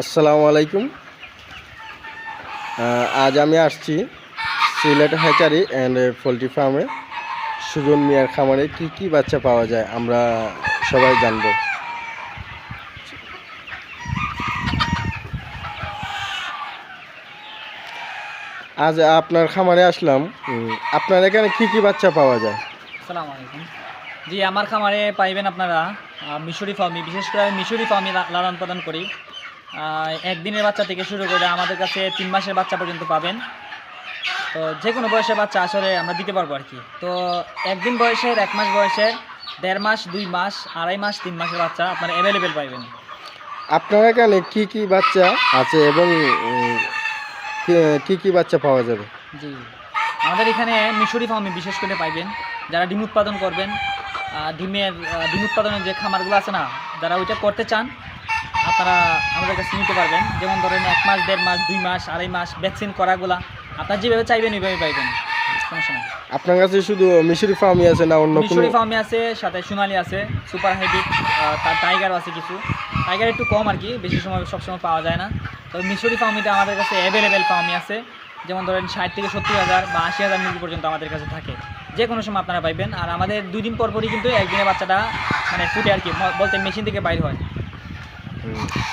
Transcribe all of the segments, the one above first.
আসসালামু আলাইকুম। আজ আমি আসছি সিলেট হ্যাচারি অ্যান্ড পোলট্রি ফার্মে। সুজন মিয়ার খামারে কি কি বাচ্চা পাওয়া যায় আমরা সবাই জানব। আজ আপনার খামারে আসলাম। আপনার এখানে কি কি বাচ্চা পাওয়া যায়? আসসালামু আলাইকুম। জি, আমার খামারে পাইবেন আপনারা মিশরি ফার্মি। বিশেষ করে মিশরি ফার্মি লালন পালন করি। একদিনের বাচ্চা থেকে শুরু করে আমাদের কাছে তিন মাসের বাচ্চা পর্যন্ত পাবেন। তো যে কোনো বয়সের বাচ্চা আসলে আমরা দিতে পারব আর কি। তো একদিন বয়সের এক মাস বয়সের দেড় মাস দুই মাস আড়াই মাস তিন মাসের বাচ্চা আপনারা অ্যাভেলেবেল পাইবেন। আপনার এখানে কি কি বাচ্চা আছে এবং কি- কি বাচ্চা পাওয়া যাবে? জি। আমাদের এখানে মিশরি ফার্মে বিশেষ করে পাইবেন। যারা ডিম উৎপাদন করবেন ডিমের ডিম উৎপাদনের যে খামারগুলো আছে না যারা ওইটা করতে চান আপনারা আমাদের কাছে নিতে পারবেন। যেমন ধরেন এক মাস দেড় মাস দুই মাস আড়াই মাস ভ্যাকসিন করাগুলা আপনারা যেভাবে চাইবেন ওইভাবে পাইবেন। সমস্যা নেই। আপনার কাছে শুধু মিশরি ফার্মই আছে না অন্য মিশরি ফার্মে আছে সাথে সোনালি আছে সুপার হাইব্রিড তার টাইগারও আছে কিছু। টাইগার একটু কম আর কি বেশি সময় সবসময় পাওয়া যায় না। তো মিশরি ফার্মিটা আমাদের কাছে অ্যাভেলেবেল ফার্মি আছে। যেমন ধরেন ষাট থেকে সত্তর হাজার বা আশি হাজার মুরগি পর্যন্ত আমাদের কাছে থাকে। যে কোনো সময় আপনারা পাইবেন। আর আমাদের দুই দিন পর পরই কিন্তু একদিনে বাচ্চাটা মানে ফুটে আর কি বলতে মেশিন থেকে বাইর হয়।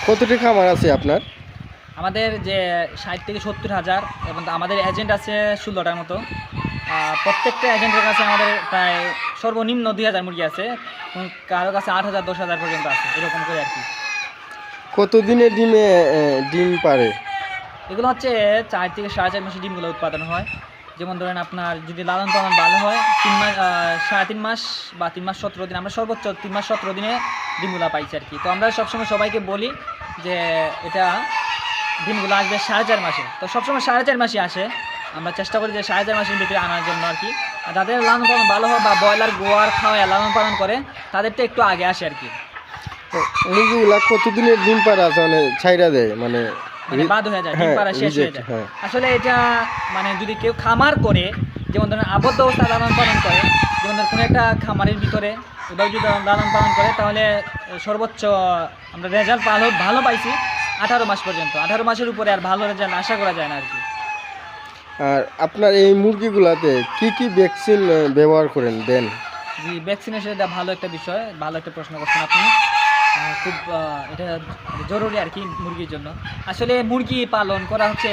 কতটি খামার আছে আপনার? আমাদের যে ষাট থেকে সত্তর হাজার এবং আমাদের এজেন্ট আছে ষোলোটার মতো। প্রত্যেকটা এজেন্টের কাছে আমাদের প্রায় সর্বনিম্ন দুই হাজার মুরগি আছে কারও কাছে আট হাজার দশ হাজার পর্যন্ত আছে এরকম করে আর কি। কত দিনে ডিমে ডিম পারে? এগুলো হচ্ছে চার থেকে সাড়ে চার মাসে ডিমগুলো উৎপাদন হয়। যেমন ধরেন আপনার যদি লালন পালন ভালো হয়, তিন মাস সাড়ে তিন মাস বা তিন মাস সতেরো দিন, আমরা সর্বোচ্চ তিন মাস সতেরো দিনে ডিমগুলা পাইছি আর কি। তো আমরা সবসময় সবাইকে বলি যে এটা ডিমগুলো আসবে সাড়ে চার মাসে। তো সবসময় সাড়ে চার মাসে আসে। আমরা চেষ্টা করি যে সাড়ে চার মাসের ভিতরে আনার জন্য আর কি। আর যাদের লালন পালন ভালো হয় বা ব্রয়লার, গোয়ার, খাওয়ায় লালন পালন করে, তাদেরটা একটু আগে আসে আর কি। মুরগিগুলা কত দিনের ডিম পারে আছে মানে ছাইরা দেয়? মানে মানে বাদ হয়ে যায় ডিম হ্যাঁ, পাড়া শেষ হয়ে যায়। হ্যাঁ। আসলে এটা মানে যদি কেউ খামার করে যেমন ধরেন আবদ্ধ অবস্থা লালন পালন করে যেমন ধরেন কোনো একটা খামারের ভিতরে ওটাও যদি লালন পালন করে তাহলে সর্বোচ্চ আমরা রেজাল্ট ভালো ভালো পাইছি আঠারো মাস পর্যন্ত। আঠারো মাসের উপরে আর ভালো রেজাল্ট আশা করা যায় না আর কি। আর আপনার এই মুরগিগুলাতে কি কি ভ্যাকসিন ব্যবহার করেন দেন? জি ভ্যাকসিনেশন এটা ভালো একটা বিষয় ভালো একটা প্রশ্ন করছেন আপনি। খুব এটা জরুরি আর কি মুরগির জন্য। আসলে মুরগি পালন করা হচ্ছে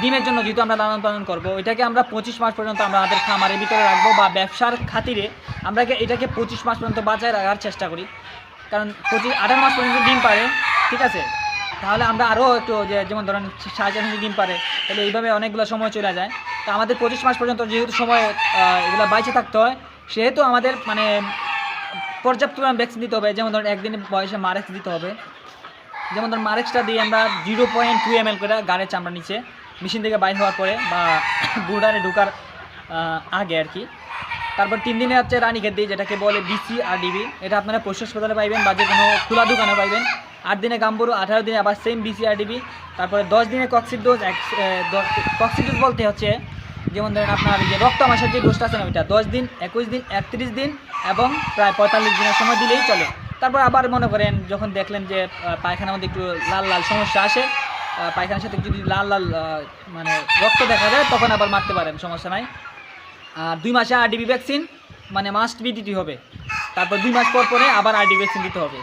ডিমের জন্য, যেহেতু আমরা লালন পালন করব, এটাকে আমরা পঁচিশ মাস পর্যন্ত আমরা আমাদের খামারের ভিতরে রাখব বা ব্যবসার খাতিরে আমরা এটাকে পঁচিশ মাস পর্যন্ত বাঁচায় রাখার চেষ্টা করি। কারণ পঁচিশ আঠারো মাস পর্যন্ত ডিম পারে, ঠিক আছে? তাহলে আমরা আরও একটু যে, যেমন ধরেন সাড়ে চার ডিম পারে, তাহলে এইভাবে অনেকগুলো সময় চলে যায়। তো আমাদের পঁচিশ মাস পর্যন্ত যেহেতু সময় এগুলো বাইচে থাকতে হয়, সেহেতু আমাদের মানে পর্যাপ্ত পরিমাণ ভ্যাকসিন দিতে হবে। যেমন ধরেন, একদিন বয়সে মারেক্স দিতে হবে। যেমন ধরুন মারেক্সটা দিয়ে আমরা zero point two M L করে গাড়ির চামড়া নিচে মেশিন থেকে বাইর হওয়ার পরে বা বুডারে ঢোকার আগে আর কি। তারপর তিন দিনে হচ্ছে রানীক্ষেত দিই, যেটাকে বলে বিসি আর ডিবি এটা আপনারা পশু হাসপাতালে পাইবেন বা যে কোনো খোলা দোকানে পাইবেন। আট দিনে গাম্বুরু, আঠারো দিনে আবার সেম বিসি আর ডিবি তারপরে দশ দিনে কক্সিড ডোজ এক কক্সিড ডোজ বলতে হচ্ছে যেমন ধরেন আপনার যে রক্ত মাসের যে ডোজটা আছে না, ওইটা দশ দিন, একুশ দিন, একত্রিশ দিন এবং প্রায় পঁয়তাল্লিশ দিনের সময় দিলেই চলে। তারপর আবার মনে করেন যখন দেখলেন যে পায়খানার মধ্যে একটু লাল লাল সমস্যা আসে পায়খানার সাথে যদি লাল লাল মানে রক্ত দেখা যায়, তখন আবার মারতে পারেন, সমস্যা নাই। আর দুই মাসে আরডিবি ভ্যাকসিন মানে মাস্ট বি দিতে হবে। তারপর দুই মাস পর পরে আবার আরডি ভ্যাকসিন দিতে হবে।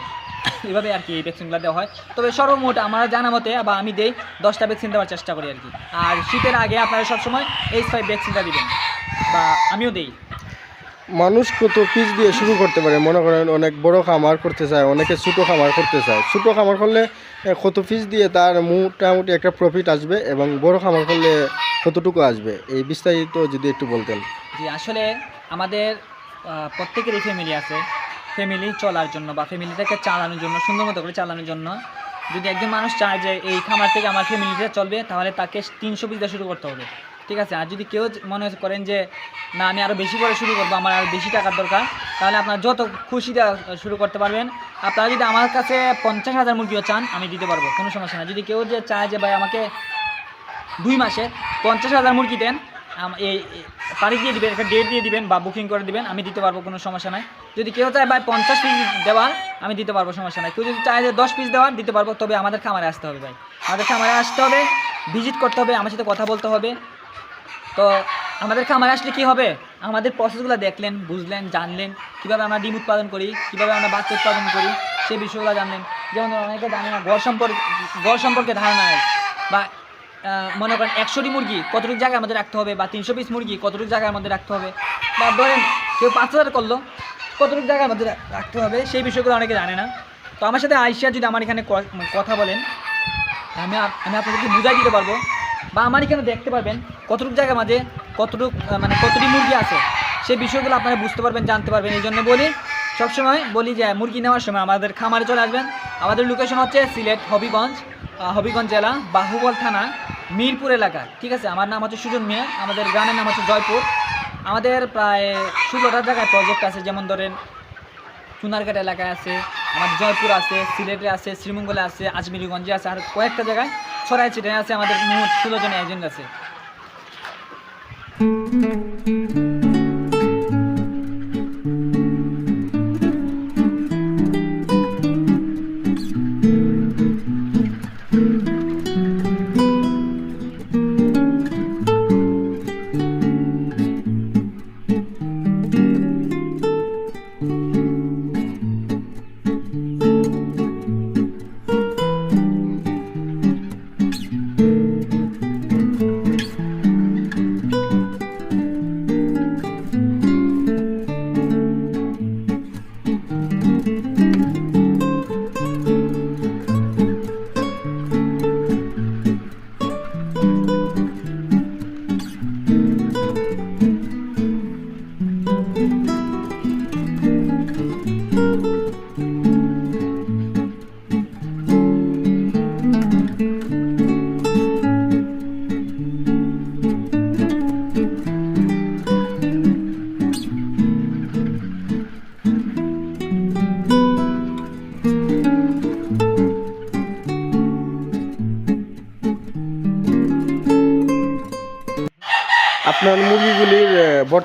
এভাবে আর কি এই ভ্যাকসিনগুলো দেওয়া হয়। তবে সর্বমোট আমার জানা মতে বা আমি দেই দশটা ভ্যাকসিন দেওয়ার চেষ্টা করি আর কি। আর শীতের আগে আপনারা সবসময় এইচ ফাইভ ভ্যাকসিনটা দিবেন বা আমিও দিই। মানুষ কত পিস দিয়ে শুরু করতে পারে মনে করেন অনেক বড় খামার করতে চায় অনেকে ছোটো খামার করতে চায়। ছোটো খামার করলে কত পিস দিয়ে তার মোটামুটি একটা প্রফিট আসবে এবং বড় খামার করলে কতটুকু আসবে? এই বিস্তারিত যদি একটু বলতেন। জি আসলে আমাদের প্রত্যেকেরই ফ্যামিলি আছে। ফ্যামিলি চলার জন্য বা ফ্যামিলিটাকে চালানোর জন্য, সুন্দর মতো করে চালানোর জন্য। যদি একজন মানুষ চায় যে এই খামার থেকে আমার ফ্যামিলিটা চলবে, তাহলে তাকে তিনশো পিস শুরু করতে হবে। ঠিক আছে? আর যদি কেউ মনে করেন যে, না, আমি আরও বেশি করে শুরু করব, আমার আরও বেশি টাকার দরকার তাহলে আপনার যত খুশি শুরু করতে পারবেন। আপনারা যদি আমার কাছে পঞ্চাশ হাজার মুরগিও চান, আমি দিতে পারব, কোনো সমস্যা না যদি কেউ যে চায় যে, ভাই, আমাকে দুই মাসে পঞ্চাশ হাজার মুরগি দেন এই তারিখ দিয়ে দিবেন, একটা ডেট দিয়ে দিবেন বা বুকিং করে দিবেন, আমি দিতে পারব কোনো সমস্যা নাই। যদি কেউ চায়, ভাই, পঞ্চাশ পিস দেওয়ার আমি দিতে পারব সমস্যা নাই। কেউ যদি চায় যে দশ পিস দেওয়ার দিতে পারব। তবে আমাদের খামারে আসতে হবে, ভাই। আমাদের খামারে আসতে হবে ভিজিট করতে হবে, আমার সাথে কথা বলতে হবে। তো আমাদের খামারে আসলে কি হবে? আমাদের প্রসেসগুলো দেখলেন, বুঝলেন, জানলেন, কীভাবে আমরা ডিম উৎপাদন করি, কীভাবে আমরা বাচ্চা উৎপাদন করি, সেই বিষয়গুলো জানলেন। যেমন অনেকে জানে না গড় সম্পর্কে গড় সম্পর্কে ধারণা হয় বা মনে করেন একশোটি মুরগি, কতটুকু জায়গার আমাদের রাখতে হবে বা তিনশো পিস মুরগি, কতটুকু জায়গার আমাদের রাখতে হবে? বা ধরেন কেউ পাঁচ হাজার করল, কতটুকু জায়গার আমাদের রাখতে হবে? সেই বিষয়গুলো অনেকে জানে না। তো আমার সাথে আইসিয়া যদি আমার এখানে ক- কথা বলেন, আমি আমি আপনাদেরকে বুঝাই দিতে পারব। বা আমার এখানে দেখতে পারবেন কতটুকু জায়গার মাঝে কতটুক মানে কতটি মুরগি আছে। সেই বিষয়গুলো আপনারা বুঝতে পারবেন, জানতে পারবেন। এই জন্য বলি, সবসময় বলি যে মুরগি নেওয়ার সময় আমাদের খামারে চলে আসবেন। আমাদের লোকেশন হচ্ছে সিলেট হবিগঞ্জ হবিগঞ্জ জেলা বাহুবল থানা। মিরপুর এলাকা। ঠিক আছে, আমার নাম হচ্ছে সুজন মিয়া, আমাদের গ্রামের নাম হচ্ছে জয়পুর। আমাদের প্রায় ষোলোটা জায়গায় প্রজেক্ট আছে, যেমন ধরেন চুনারঘাট এলাকায় আছে, আমাদের জয়পুর আছে, সিলেটে আছে, শ্রীমঙ্গলে আছে, আজমিরিগঞ্জে আছে, আর কয়েকটা জায়গায় ছড়াই ছিটে আছে, আমাদের মোট ষোলো জন এজেন্ট আছে।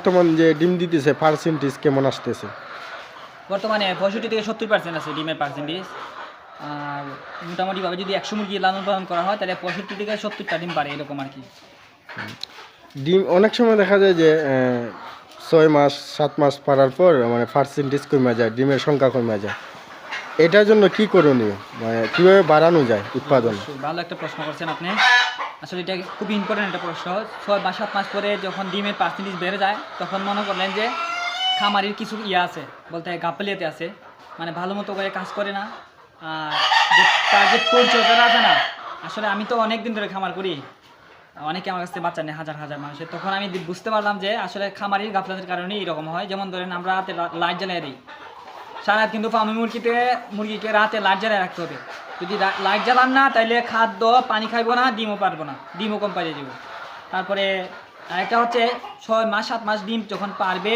বর্তমান যে ডিম দিতেছে পার্সেন্টেজ কেমন আসতেছে? বর্তমানে পঁয়ষট্টি থেকে সত্তর পার্সেন্ট আছে ডিমের পার্সেন্টেজ আর মোটামুটিভাবে যদি একশো মুরগি লালন পালন করা হয় তাহলে পঁয়ষট্টি থেকে সত্তরটা ডিম পারে এরকম আর কি। ডিম অনেক সময় দেখা যায় যে ছয় মাস সাত মাস পারার পর মানে পার্সেন্টেজ কমে যায় ডিমের সংখ্যা কমে যায়। এটার জন্য কি করণীয়? মানে কীভাবে বাড়ানো যায় উৎপাদন? ভালো একটা প্রশ্ন করছেন আপনি। আসলে এটা খুব ইম্পর্টেন্ট একটা প্রশ্ন। ছয় বা সাত মাস পরে যখন ডিমের পার্সেন্টেজ বেড়ে যায়, তখন মনে করলেন যে খামারির কিছু ইয়ে আছে, বলতে গাফলিয়াতে আছে। মানে ভালো মতো করে কাজ করে না। আর তার যে পরিচর্যাটা আছে না, আসলে আমি তো অনেক দিন ধরে খামার করি। অনেকে আমার কাছে বাচ্চা নেই হাজার হাজার মানুষের। তখন আমি বুঝতে পারলাম যে আসলে খামারির গাফলাতের কারণেই এরকম হয়। যেমন ধরেন আমরা রাতে লাইট জ্বালিয়ে দিই। সারা কিন্তু ফার্মি মুরগিতে মুরগিকে রাতে লাইট জ্বালিয়ে রাখতে হবে। যদি লাইট জ্বালান না তাহলে খাদ্য, পানি খাইবো না, ডিমও পারব না, ডিমও কম পাইয়ে দিব তারপরে আরেকটা হচ্ছে ছয় মাস, সাত মাস ডিম যখন পারবে,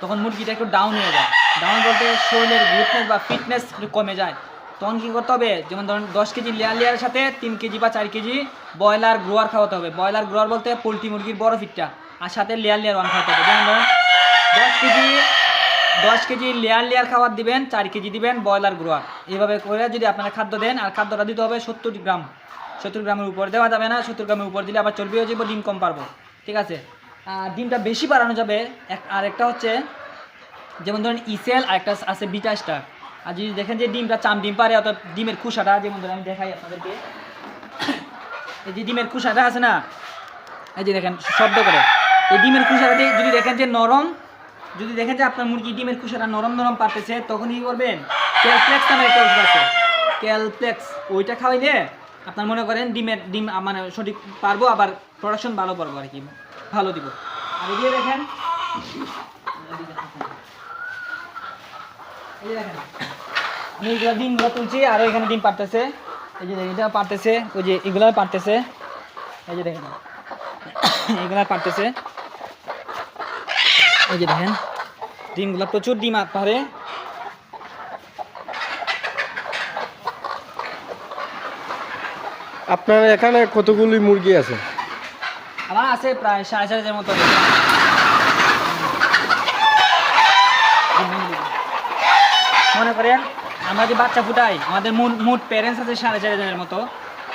তখন মুরগিটা একটু ডাউন হয়ে যায়। ডাউন বলতে শরীরের গ্রুথনেস বা ফিটনেস একটু কমে যায়। তখন কী করতে হবে? যেমন ধরুন, দশ কেজি লেয়ার লেয়ারের সাথে তিন কেজি বা চার কেজি ব্রয়লার গ্রোয়ার খাওয়াতে হবে। ব্রয়লার গ্রোয়ার বলতে পোলট্রি মুরগির বড় ফিটটা আর সাথে লেয়ার লেয়ার ওয়ান খাওয়াতে হবে। যেমন ধরুন, দশ কেজি দশ কেজি লেয়ার লেয়ার খাবার দিবেন, চার কেজি দিবেন, ব্রয়লার গ্রোয়ার এইভাবে করে যদি আপনারা খাদ্য দেন, আর খাদ্যটা দিতে হবে সত্তর গ্রাম। সত্তর গ্রামের উপর দেওয়া যাবে না, সত্তর গ্রামের উপর দিলে আবার চর্বি হয়ে যাবে ডিম কম পারব। ঠিক আছে? আর ডিমটা বেশি বাড়ানো যাবে। এক- আর একটা হচ্ছে, যেমন ধরেন ইসেল আর একটা আছে বিটা স্টার। আর যদি দেখেন যে ডিমটা চাম ডিম পারে, অর্থাৎ ডিমের খুশাটা যেমন ধরেন আমি দেখাই আপনাদেরকে। এই যে ডিমের খুশাটা আছে না? এই যে দেখেন, শব্দ করে। এই ডিমের দিয়ে যদি দেখেন যে নরম যদি দেখেন যে আপনার মুরগি ডিমের খুসাটা নরম নরম পারতেছে, তখন কি করবেন? ক্যালপ্লেক্স নামের একটা ওষুধ আছে। ক্যালপ্লেক্স ওইটা খাওয়াইলে আপনার মনে করেন ডিমের, ডিম মানে সঠিক পারব, আবার প্রোডাকশন ভালো পারব আর কি, ভালো দিব। আর এদিকে দেখেন। ডিমগুলো তুলছি, আর এখানে ডিম পারতেছে। এই যে এটা পারতেছে, ওই যে এগুলো পারতেছে। এই যে দেখেন, এগুলো পারতেছে। এই যে দেখেন ডিমগুলো প্রচুর ডিম পারে। আপনার এখানে কতগুলি মুরগি আছে? আমার আছে প্রায় সাড়ে চার হাজার মতো মনে করেন আমরা যে বাচ্চা ফুটাই আমাদের মোট মোট প্যারেন্টস আছে সাড়ে চার হাজারের মতো।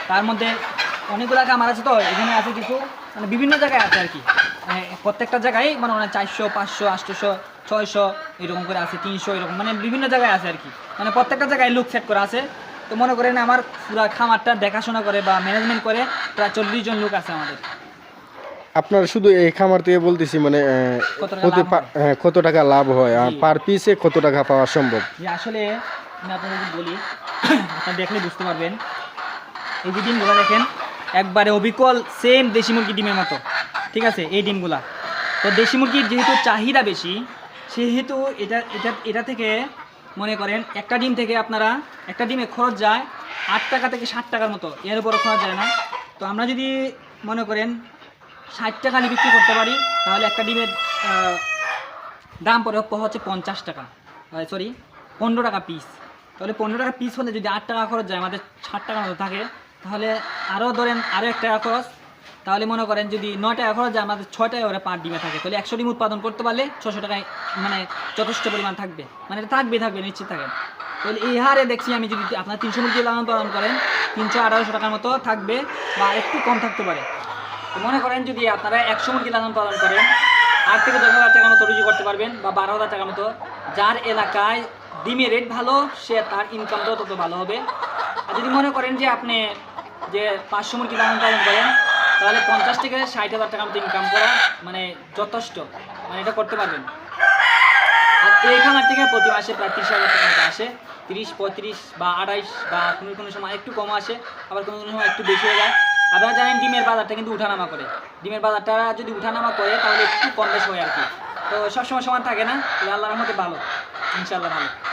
তার মধ্যে অনেকগুলো কামার আছে তো এখানে আছে কিছু। মানে বিভিন্ন জায়গায় আছে আর কি। মানে প্রত্যেকটা জায়গায় মানে মানে চারশো পাঁচশো আটশোশো ছয়শো এরকম করে আছে তিনশো এরকম মানে বিভিন্ন জায়গায় আছে আর কি। মানে প্রত্যেকটা জায়গায় লুক সেট করা আছে। তো মনে করেন আমার পুরো খামারটা দেখাশোনা করে বা ম্যানেজমেন্ট করে প্রায় চল্লিশ জন লোক আছে আমাদের। আপনার শুধু এই খামার থেকে বলতেছি মানে আহ, কত টাকা লাভ পা- হ্যাঁ, কত টাকা লাভ হয় আর পার পিসে কত টাকা পাওয়া সম্ভব? আসলে আমি আপনাদের বলি আপনারা দেখলে বুঝতে পারবেন। এই যে ডিমগুলো দেখেন একবারে অবিকল সেম দেশি মুরগি ডিমের মতো। ঠিক আছে, এই ডিমগুলা। তো দেশি মুরগির যেহেতু চাহিদা বেশি, সেহেতু এটা এটা এটা থেকে মনে করেন একটা ডিম থেকে আপনারা, একটা ডিমে খরচ যায় আট টাকা থেকে ষাট টাকার মতো। এর উপরও খরচ যায় না। তো আমরা যদি মনে করেন ষাট টাকা নিয়ে বিক্রি করতে পারি, তাহলে একটা ডিমের দাম পড়ে প- হচ্ছে পঞ্চাশ টাকা। সরি পনেরো টাকা পিস তাহলে পনেরো টাকা পিস হলে যদি আট টাকা খরচ যায়, আমাদের ষাট টাকা মতো থাকে তাহলে আরও ধরেন আরও এক টাকা খরচ। তাহলে মনে করেন যদি নয় টাকা খরচ আমাদের ছয় টাকা করে পার ডিমে থাকে। তাহলে একশো ডিম উৎপাদন করতে পারলে ছশো টাকায় মানে যথেষ্ট পরিমাণ থাকবে। মানে এটা থাকবে থাকবে, নিশ্চিত থাকে। তাহলে এই হারে দেখছি আমি যদি আপনার তিনশো মুরগি লালন পালন করেন, তিনশো আঠারোশো টাকার মতো থাকবে বা একটু কম থাকতে পারে। মনে করেন যদি আপনারা একশো মুরগি লালন পালন করেন, আট থেকে দশ হাজার টাকার মতো রুজি করতে পারবেন বা বারো হাজার টাকার মতো, যার এলাকায় ডিমের রেট ভালো, সে তার ইনকামটাও তত ভালো হবে। আর যদি মনে করেন যে আপনি যে পাঁচশো মুরগি লালন পালন করেন তাহলে পঞ্চাশ থেকে ষাট হাজার মতো ইনকাম করা মানে যথেষ্ট। মানে এটা করতে পারবেন। আর এই খামার থেকে প্রতি মাসে প্রায় তিরিশ হাজার টাকা আসে। তিরিশ, পঁয়ত্রিশ বা আড়াইশ বা কোনো কোনো সময় একটু কম আসে, আবার কোনো কোনো সময় একটু বেশি হয়ে যায়। আপনারা জানেন ডিমের বাজারটা কিন্তু উঠানামা করে। ডিমের বাজারটা যদি উঠানামা করে, তাহলে একটু কম বেশ হয় আর কি। তো সবসময় সমান থাকে না তবে আল্লাহর রহমতে ভালো ইনশাল্লাহ ভালো।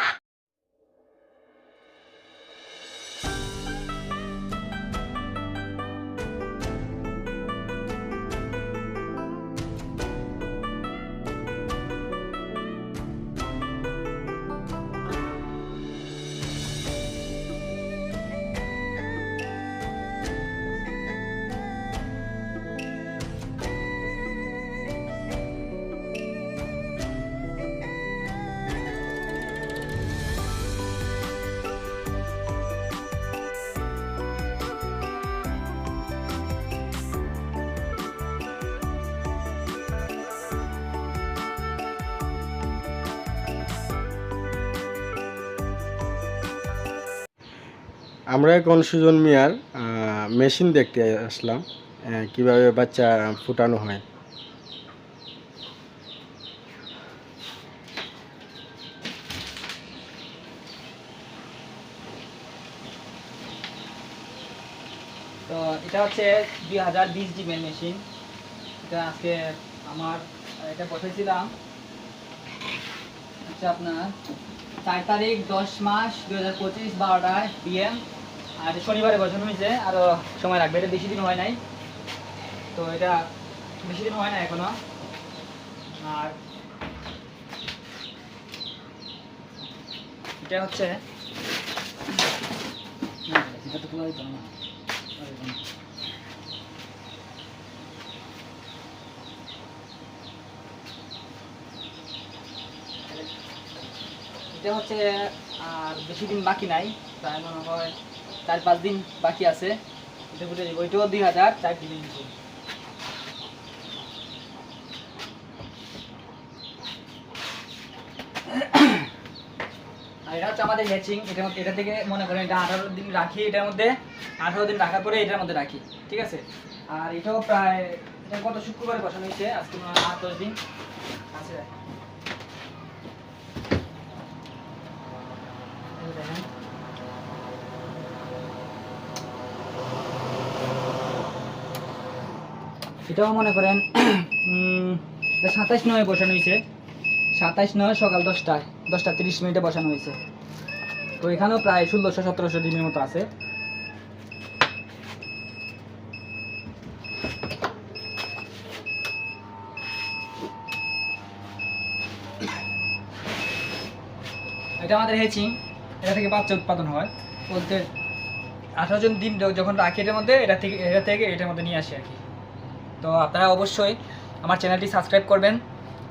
আমরা এখন সুজন মিয়ার মেশিন দেখতে আসলাম কীভাবে বাচ্চা ফুটানো হয়। তো এটা হচ্ছে দুই হাজার বিশ জিমের মেশিন। এটা আজকে আমার, এটা বসাইছিলাম হচ্ছে আপনার চার তারিখ দশ মাস দু হাজার পঁচিশ বারোটায় পিএম আর শনিবারে বসানো হয়েছে আরও সময় লাগবে, এটা বেশি দিন হয় নাই। তো এটা বেশি দিন হয় না এখনও। আর এটা হচ্ছে এটা হচ্ছে, আর বেশি দিন বাকি নাই তাই মনে হয় চার পাঁচ দিন বাকি আছে। এটা দুই হাজার। চার দিন আর এটা হচ্ছে আমাদের হ্যাচিং এটা এটা থেকে মনে করেন এটা আঠারো দিন রাখি এটার মধ্যে আঠারো দিন রাখার পরে এটার মধ্যে রাখি। ঠিক আছে? আর এটাও প্রায় এটা গত শুক্রবারে বসানো হয়েছে। আজকে আট দশ দিন আছে এই দেখেন। এটাও মনে করেন উম, সাতাইশ নয় বসানো হয়েছে। সাতাইশ নয় সকাল দশটায় দশটা তিরিশ মিনিটে বসানো হয়েছে। তো এখানেও প্রায় ষোলোশো সতেরোশো ডিমের মতো আছে। এটা আমাদের হেচিং এটা থেকে বাচ্চা উৎপাদন হয়। বলতে আঠারো জন দিন যখন রাখি এটার মধ্যে এটা থেকে এটা থেকে এটার মধ্যে নিয়ে আসি আর কি। তো আপনারা অবশ্যই আমার চ্যানেলটি সাবস্ক্রাইব করবেন,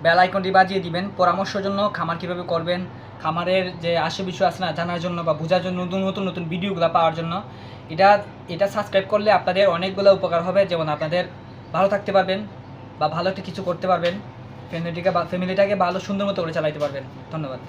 বেল আইকনটি বাজিয়ে দিবেন, পরামর্শের জন্য খামার কীভাবে করবেন, খামারের যে আশে বিষয় আছে না, জানার জন্য বা বোঝার জন্য নতুন নতুন নতুন ভিডিওগুলো পাওয়ার জন্য, এটা এটা সাবস্ক্রাইব করলে আপনাদের অনেকগুলো উপকার হবে। যেমন আপনাদের ভালো থাকতে পারবেন বা ভালো একটা কিছু করতে পারবেন ফ্যামিলিটাকে ফ্যামিলিটাকে ভালো সুন্দর মতো করে চালাইতে পারবেন। ধন্যবাদ।